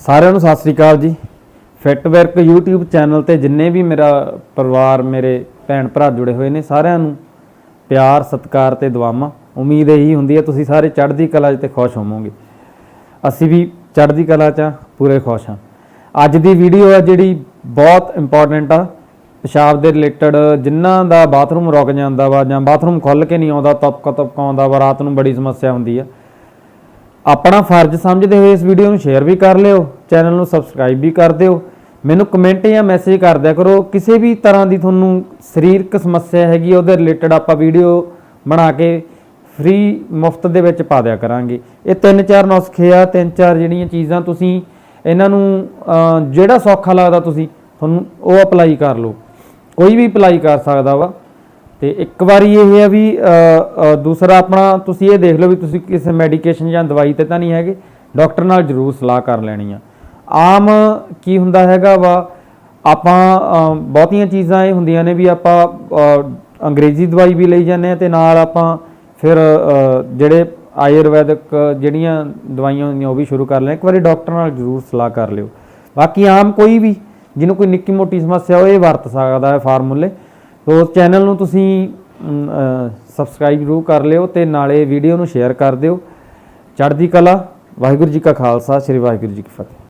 ਸਾਰਿਆਂ ਨੂੰ ਸਤਿ ਸ੍ਰੀ ਅਕਾਲ ਜੀ। ਫਿਟਵਰਕ YouTube ਚੈਨਲ ਤੇ ਜਿੰਨੇ ਵੀ ਮੇਰਾ ਪਰਿਵਾਰ ਮੇਰੇ ਭੈਣ ਭਰਾ ਜੁੜੇ ਹੋਏ ਨੇ ਸਾਰਿਆਂ ਨੂੰ ਪਿਆਰ ਸਤਿਕਾਰ ਤੇ ਦੁਆਵਾਂ। ਉਮੀਦ ਇਹੀ ਹੁੰਦੀ ਹੈ ਤੁਸੀਂ ਸਾਰੇ ਚੜ੍ਹਦੀ ਕਲਾ 'ਚ ਤੇ ਖੁਸ਼ ਹੋਵੋਗੇ। ਅਸੀਂ ਵੀ ਚੜ੍ਹਦੀ ਕਲਾ 'ਚ ਹਾਂ, ਪੂਰੇ ਖੁਸ਼ ਹਾਂ। ਅੱਜ ਦੀ ਵੀਡੀਓ ਹੈ ਜਿਹੜੀ ਬਹੁਤ ਇੰਪੋਰਟੈਂਟ ਆ। ਪਿਸ਼ਾਬ ਦੇ ਰਿਲੇਟਡ ਜਿਨ੍ਹਾਂ ਦਾ ਬਾਥਰੂਮ ਰੁਕ ਜਾਂਦਾ ਵਾ ਜਾਂ ਬਾਥਰੂਮ ਖੁੱਲ ਕੇ ਨਹੀਂ ਆਉਂਦਾ ਤਪਕਾ ਤਪਕ ਆਉਂਦਾ ਵਾ ਰਾਤ ਨੂੰ ਬੜੀ ਸਮੱਸਿਆ ਹੁੰਦੀ ਆ। ਆਪਣਾ ਫਰਜ਼ ਸਮਝਦੇ ਹੋਏ ਇਸ ਵੀਡੀਓ ਨੂੰ ਸ਼ੇਅਰ ਵੀ ਕਰ ਲਿਓ, ਚੈਨਲ ਨੂੰ ਸਬਸਕ੍ਰਾਈਬ ਵੀ ਕਰ ਦਿਓ। ਮੈਨੂੰ ਕਮੈਂਟ ਜਾਂ ਮੈਸੇਜ ਕਰ ਦਿਆ ਕਰੋ, ਕਿਸੇ ਵੀ ਤਰ੍ਹਾਂ ਦੀ ਤੁਹਾਨੂੰ ਸਰੀਰਕ ਸਮੱਸਿਆ ਹੈਗੀ ਉਹਦੇ ਰਿਲੇਟਡ ਆਪਾਂ ਵੀਡੀਓ ਬਣਾ ਕੇ ਫ੍ਰੀ ਮੁਫਤ ਦੇ ਵਿੱਚ ਪਾ ਦਿਆ ਕਰਾਂਗੇ। ਇਹ ਤਿੰਨ ਚਾਰ ਨੁਸਖੇ ਆ, ਤਿੰਨ ਚਾਰ ਜਿਹੜੀਆਂ ਚੀਜ਼ਾਂ ਤੁਸੀਂ ਇਹਨਾਂ ਨੂੰ ਜਿਹੜਾ ਸੌਖਾ ਲੱਗਦਾ ਤੁਸੀਂ, ਤੁਹਾਨੂੰ ਉਹ ਅਪਲਾਈ ਕਰ ਲਓ। ਕੋਈ ਵੀ ਅਪਲਾਈ ਕਰ ਸਕਦਾ ਵਾ। ਤੇ ਇੱਕ ਵਾਰੀ ਇਹ ਹੈ ਵੀ ਦੂਸਰਾ ਆਪਣਾ ਤੁਸੀਂ ਇਹ ਦੇਖ ਲਓ ਵੀ ਤੁਸੀਂ ਕਿਸੇ ਮੈਡੀਕੇਸ਼ਨ ਜਾਂ ਦਵਾਈ ਤੇ ਤਾਂ ਨਹੀਂ ਹੈਗੇ ਡਾਕਟਰ ਨਾਲ ਜ਼ਰੂਰ ਸਲਾਹ ਕਰ ਲੈਣੀ ਆ। ਆਮ ਕੀ ਹੁੰਦਾ ਹੈਗਾ ਵਾ, ਆਪਾਂ ਬਹੁਤੀਆਂ ਚੀਜ਼ਾਂ ਇਹ ਹੁੰਦੀਆਂ ਨੇ ਵੀ ਆਪਾਂ ਅੰਗਰੇਜ਼ੀ ਦਵਾਈ ਵੀ ਲਈ ਜਾਂਦੇ ਆ ਤੇ ਨਾਲ ਆਪਾਂ ਫਿਰ ਜਿਹੜੇ ਆਯੁਰਵੈਦਿਕ ਜਿਹੜੀਆਂ ਦਵਾਈਆਂ ਹੁੰਦੀਆਂ ਉਹ ਵੀ ਸ਼ੁਰੂ ਕਰ ਲੈਣ ਇੱਕ ਵਾਰੀ ਡਾਕਟਰ ਨਾਲ ਜ਼ਰੂਰ ਸਲਾਹ ਕਰ ਲਿਓ। ਬਾਕੀ ਆਮ ਕੋਈ ਵੀ, ਜਿਹਨੂੰ ਕੋਈ ਨਿੱਕੀ ਮੋਟੀ ਸਮੱਸਿਆ ਹੋਏ, ਇਹ ਵਰਤ ਸਕਦਾ ਹੈ ਫਾਰਮੂਲੇ। ਸੋ ਚੈਨਲ ਨੂੰ ਤੁਸੀਂ ਸਬਸਕ੍ਰਾਈਬ ਜ਼ਰੂਰ ਕਰ ਲਿਓ ਤੇ ਨਾਲੇ ਵੀਡੀਓ ਨੂੰ ਸ਼ੇਅਰ ਕਰ ਦਿਓ। ਚੜ੍ਹਦੀ ਕਲਾ, ਵਾਹਿਗੁਰੂ ਜੀ ਕਾ ਖਾਲਸਾ, ਸ੍ਰੀ ਵਾਹਿਗੁਰੂ ਜੀ ਕੀ ਫਤਿਹ।